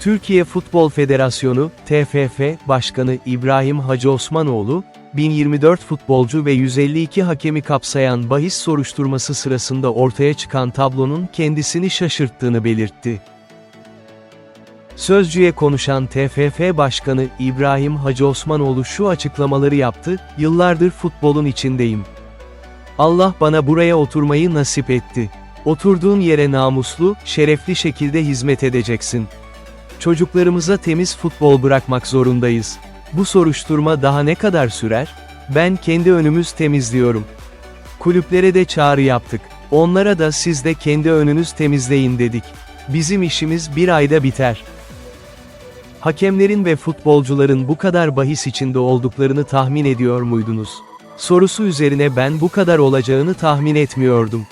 Türkiye Futbol Federasyonu, TFF, Başkanı İbrahim Hacı Osmanoğlu, 1024 futbolcu ve 152 hakemi kapsayan bahis soruşturması sırasında ortaya çıkan tablonun kendisini şaşırttığını belirtti. Sözcüye konuşan TFF Başkanı İbrahim Hacı Osmanoğlu şu açıklamaları yaptı, yıllardır futbolun içindeyim. Allah bana buraya oturmayı nasip etti. Oturduğun yere namuslu, şerefli şekilde hizmet edeceksin. Çocuklarımıza temiz futbol bırakmak zorundayız. Bu soruşturma daha ne kadar sürer? Ben kendi önümüz temizliyorum. Kulüplere de çağrı yaptık. Onlara da siz de kendi önünüz temizleyin dedik. Bizim işimiz bir ayda biter. Hakemlerin ve futbolcuların bu kadar bahis içinde olduklarını tahmin ediyor muydunuz? Sorusu üzerine ben bu kadar olacağını tahmin etmiyordum.